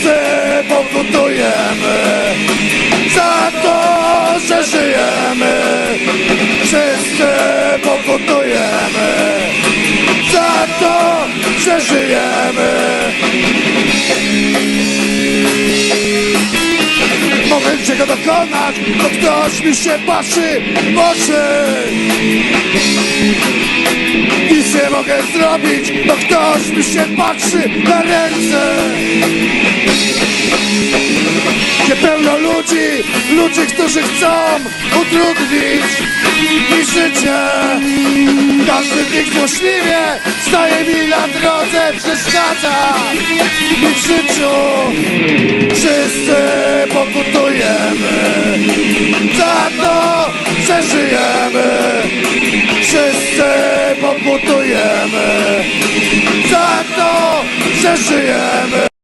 Wszyscy pokutujemy za to, że żyjemy. Wszyscy pokutujemy za to, że żyjemy. W momencie go dokonać, to ktoś mi się patrzy w oczy. Nic nie mogę zrobić, bo ktoś mi się patrzy na ręce. Ludzi, ludzi, którzy chcą utrudnić mi życie. Każdy z nich złośliwie staje mi na drodze, przeszkadza mi w życiu. Wszyscy pokutujemy za to, że żyjemy. Wszyscy pokutujemy za to, że żyjemy.